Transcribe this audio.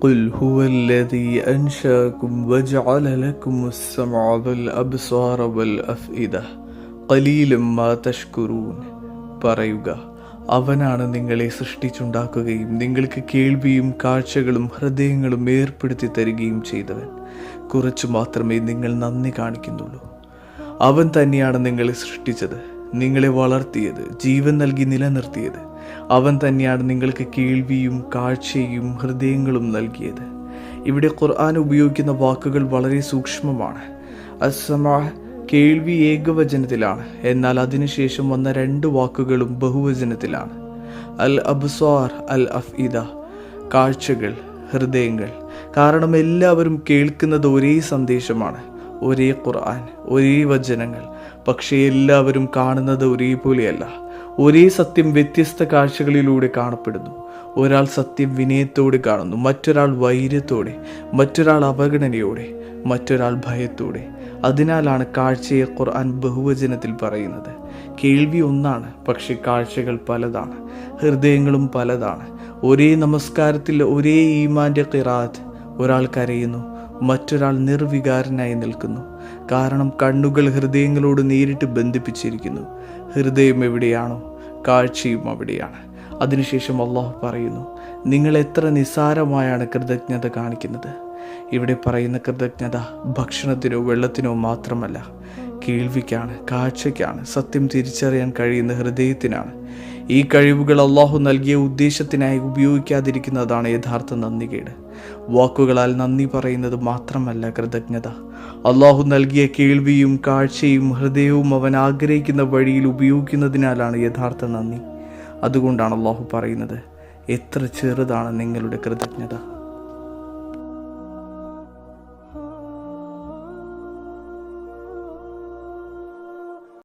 قل هو الذي أنشأكم وجعل لكم السمع والأبصار والأفئدة قليلا ما تشكرون പറയുക അവനാണ് നിങ്ങളെ സൃഷ്ടിച്ചുണ്ടാക്കുകയും നിങ്ങൾക്ക് കേൾവിയും കാഴ്ചകളും ഹൃദയങ്ങളും ഏർപ്പെടുത്തി തരികയും ചെയ്തവൻ കുറച്ചു മാത്രമേ നിങ്ങൾ നന്ദി കാണിക്കുന്നുള്ളൂ അവൻ തന്നെയാണ് നിങ്ങളെ സൃഷ്ടിച്ചത് നിങ്ങളെ വളർത്തിയത് ജീവൻ നൽകി നിലനിർത്തിയത്. അവൻ തന്നെയാണ് നിങ്ങൾക്ക് കേൾവിയും കാഴ്ചയും ഹൃദയങ്ങളും നൽകിയത്. ഇവിടെ ഖുർആൻ ഉപയോഗിക്കുന്ന വാക്കുകൾ വളരെ സൂക്ഷ്മമാണ്. അസമ കേൾവി ഏകവചനത്തിലാണ് എന്നാൽ അതിനുശേഷം വന്ന രണ്ട് വാക്കുകളും ബഹുവചനത്തിലാണ്. അൽ അബ്സാർ അൽ അഫ്ഇദ കാഴ്ചകൾ ഹൃദയങ്ങൾ. കാരണം എല്ലാവരും കേൾക്കുന്നത് ഒരേ സന്ദേശമാണ്. ഒരേ ഖുർആൻ ഒരേ വചനങ്ങൾ. പക്ഷേ എല്ലാവരും കാണുന്നത് ഒരേപോലെയല്ല ഒരേ സത്യം വ്യത്യസ്ത കാഴ്ചകളിലൂടെ കാണപ്പെടുന്നു. ഒരാൾ സത്യം വിനയത്തോടെ കാണുന്നു മറ്റൊരാൾ വൈര്യത്തോടെ മറ്റൊരാൾ അവഗണനയോടെ മറ്റൊരാൾ ഭയത്തോടെ. അതിനാലാണ് കാഴ്ചയെ ഖുർആൻ ബഹുവചനത്തിൽ പറയുന്നത്. കേൾവി ഒന്നാണ് പക്ഷെ കാഴ്ചകൾ പലതാണ്. ഹൃദയങ്ങളും പലതാണ്. ഒരേ നമസ്കാരത്തിൽ ഒരേ ഈമാന്റെ കിറാത്ത് ഒരാൾ കരയുന്നു മറ്റൊരാൾ നിർവികാരനായി നിൽക്കുന്നു. കാരണം കണ്ണുകൾ ഹൃദയങ്ങളോട് നേരിട്ട് ബന്ധിപ്പിച്ചിരിക്കുന്നു. ഹൃദയം എവിടെയാണോ കാഴ്ചയും അവിടെയാണ്. അതിനുശേഷം അള്ളാഹു പറയുന്നു നിങ്ങൾ എത്ര നിസ്സാരമായാണ് കൃതജ്ഞത കാണിക്കുന്നത്? ഇവിടെ പറയുന്ന കൃതജ്ഞത ഭക്ഷണത്തിനോ വെള്ളത്തിനോ മാത്രമല്ല. കേൾവിക്കാണ് കാഴ്ചയ്ക്കാണ് സത്യം തിരിച്ചറിയാൻ കഴിയുന്ന ഹൃദയത്തിനാണ്. ഈ കഴിവുകൾ അള്ളാഹു നൽകിയ ഉദ്ദേശത്തിനായി ഉപയോഗിക്കാതിരിക്കുന്നതാണ് യഥാർത്ഥ നന്ദികേട്. വാക്കുകളാൽ നന്ദി പറയുന്നത് മാത്രമല്ല കൃതജ്ഞത. അള്ളാഹു നൽകിയ കേൾവിയും കാഴ്ചയും ഹൃദയവും അവൻ ആഗ്രഹിക്കുന്ന വഴിയിൽ ഉപയോഗിക്കുന്നതിനാലാണ് യഥാർത്ഥ നന്ദി. അതുകൊണ്ടാണ് അള്ളാഹു പറയുന്നത് എത്ര ചെറുതാണ് നിങ്ങളുടെ കൃതജ്ഞത.